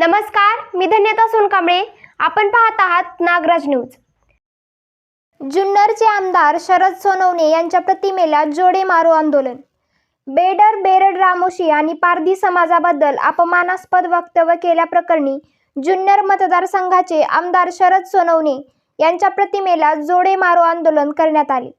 नमस्कार मी धन्यता सोनकांबळे. आपण पाहत आहात नागराज न्यूज. जुन्नरचे आमदार शरद सोनवणे यांच्या प्रतिमेला जोडे मारो आंदोलन. बेडर बेरड रामोशी आणि पारधी समाजाबद्दल अपमानास्पद वक्तव्य केल्याप्रकरणी जुन्नर मतदारसंघाचे आमदार शरद सोनवणे यांच्या प्रतिमेला जोडे मारो आंदोलन करण्यात आले.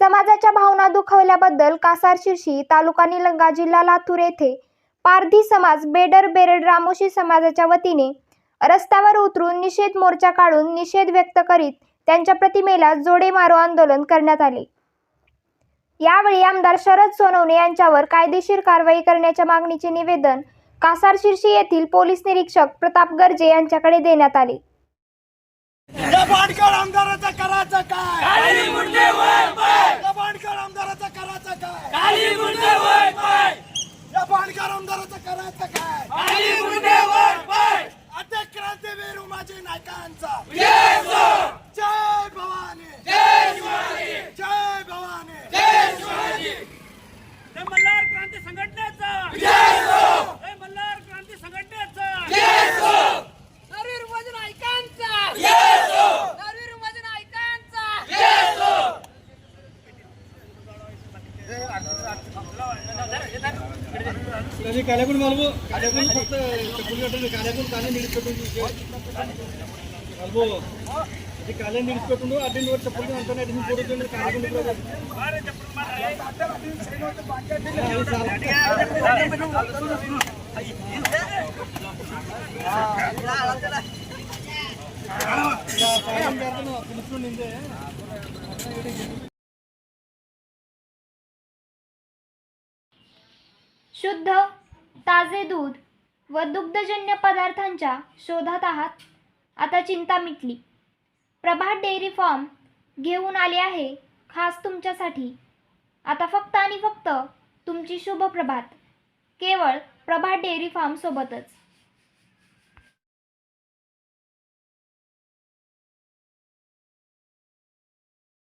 समाजाच्या भावना दुखवल्याबद्दल कासार शिर्शी तालुका निलंगा जिल्हा लातूर येथे पारधी समाज बेडर बेरड रामोशी समाजाच्या वतीने रस्त्यावर उतरून निषेध मोर्चा काढून निषेध व्यक्त करीत त्यांच्या प्रतिमेला जोडे मारो आंदोलन करण्यात आले. यावेळी आमदार शरद सोनवणे यांच्यावर कायदेशीर कारवाई करण्याच्या मागणीचे निवेदन कासार शिर्शी येथील पोलीस निरीक्षक प्रताप गर्जे यांच्याकडे देण्यात आले. आमदाराचा करायचं का? करायचं काय? क्रांतीवीर उमाजी नायकांचा. जय भवानी. जय शिवाजी जय भवानी. जय शिवाजी जय मल्हार क्रांती संघटनेचा त्याची काल्याकून मालवो काल्याकून फक्त चप्पल काढून काल्याकून काले निघत मालवो ते काले निघत पेटून अटेंड वर चप्पल घेऊन आणताना ऍडमिशन फोटो देऊन काल्याकून शुद्ध ताजे दूध व दुग्धजन्य पदार्थांच्या शोधात आहात. आता चिंता मिटली. प्रभात डेअरी फार्म घेऊन आले आहे खास तुमच्यासाठी. आता फक्त आणि फक्त तुमची शुभ प्रभात. केवळ प्रभात डेअरी फार्मसोबतच